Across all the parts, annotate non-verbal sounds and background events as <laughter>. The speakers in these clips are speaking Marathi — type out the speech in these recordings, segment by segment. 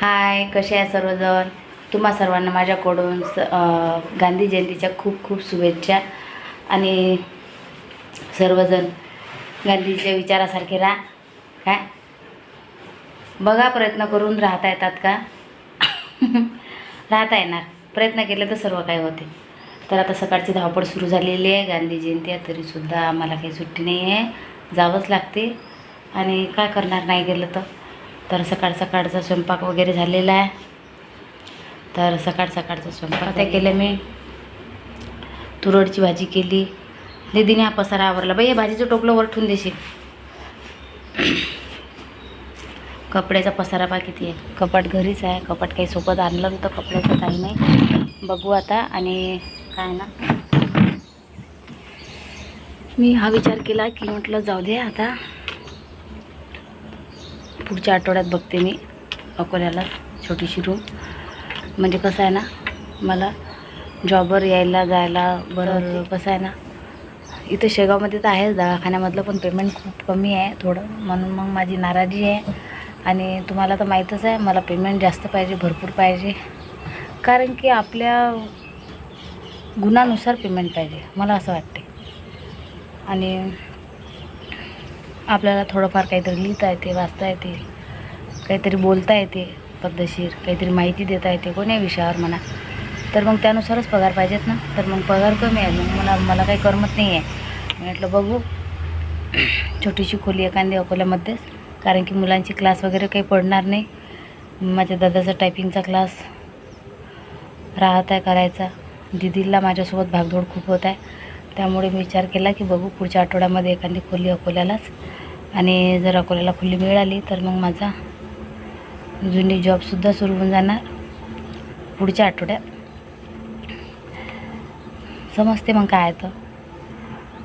हाय कसे आहे सर्वजण? तुम्हा सर्वांना माझ्याकडून स गांधी जयंतीच्या खूप खूप शुभेच्छा. आणि सर्वजण गांधीच्या विचारासारखे राहा. काय? बघा प्रयत्न करून राहता येतात का? राहता येणार. प्रयत्न केले तर सर्व काही होते. तर आता सकाळची धावपळ सुरू झालेली आहे. गांधी जयंती आहे तरीसुद्धा आम्हाला काही सुट्टी नाही आहे जावंच लागते. आणि काय करणार? नाही गेलं तर? तर सकाळ सकाळचा स्वयंपाक वगैरे झालेला आहे. तर सकाळ सकाळचा स्वयंपाक ते केलं मी. तुरडची भाजी केली. दीदीने हा पसारा आवरला. बाई या भाजीचं टोपलं वर ठेवून देशील. कपड्याचा पसारा पा किती आहे. कपाट घरीच आहे. कपाट काही सोबत आणलं तर कपड्याचं काही नाही. बघू आता आणि काय ना. मी हा विचार केला की म्हटलं जाऊ दे आता. पुढच्या आठवड्यात बघते मी अकोल्याला छोटीशी रूम म्हणजे कसं आहे ना मला जॉबवर यायला जायला बरं कसं आहे ना इथं शेगावमध्ये तर आहेच दवाखान्यामधलं पण पेमेंट खूप कमी आहे थोडं. म्हणून मग माझी नाराजी आहे. आणि तुम्हाला तर माहीतच आहे मला पेमेंट जास्त पाहिजे भरपूर पाहिजे. कारण की आपल्या गुणानुसार पेमेंट पाहिजे मला असं वाटते आणि आपल्याला थोडंफार काहीतरी लिहिता येते वाचता येते काहीतरी बोलता येते पद्धतशीर काहीतरी माहिती देता येते कोण्या विषयावर म्हणा. तर मग त्यानुसारच पगार पाहिजेत ना. तर मग पगार कमी आहे. मग मला मला काही करमत नाही आहे. म्हटलं बघू. <clears throat> छोटीशी खोली एखादी अकोल्यामध्येच कारण की मुलांची क्लास वगैरे काही पडणार नाही. माझ्या दादाचा टायपिंगचा क्लास राहत आहे करायचा. दिदीला माझ्यासोबत भागदौड खूप होत आहे. त्यामुळे मी विचार केला की बघू पुढच्या आठवड्यामध्ये एखादी खोली अकोल्यालाच. आणि जर अकोल्याला खोली मिळाली तर मग माझा जुनी जॉबसुद्धा सुरू होऊन जाणार. पुढच्या आठवड्यात. समजते मग काय तर.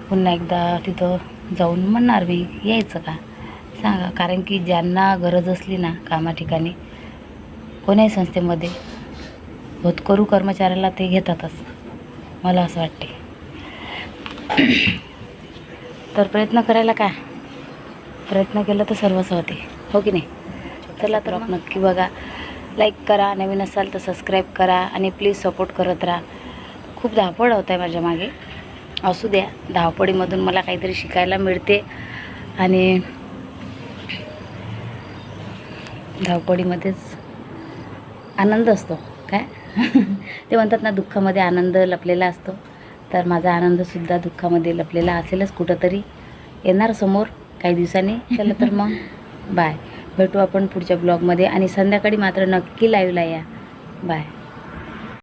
पुन्हा एकदा तिथं जाऊन म्हणणार मी यायचं का? सांगा कारण की ज्यांना गरज असली ना कामा ठिकाणी कोण्याही संस्थेमध्ये होतकरू कर्मचाऱ्याला ते घेतातच. मला असं वाटते. तर प्रयत्न करायला काय? प्रयत्न केला तर सर्वच होते. हो की नाही? चला तर नक्की बघा. लाईक करा नवीन असाल तर सबस्क्राईब करा आणि प्लीज सपोर्ट करत राहा. खूप धावपळ होत आहे माझ्या मागे. असू द्या धावपळीमधून मला काहीतरी शिकायला मिळते. आणि धावपळीमध्येच आनंद असतो. काय? <laughs> ते म्हणतात ना दुःखामध्ये आनंद लपलेला असतो. तर माझा आनंदसुद्धा दुःखामध्ये लपलेला असेलच कुठंतरी. येणार समोर काही दिवसांनी. चला तर मग. बाय भेटू आपण पुढच्या ब्लॉगमध्ये आणि संध्याकाळी मात्र नक्की लाईव्हला या. बाय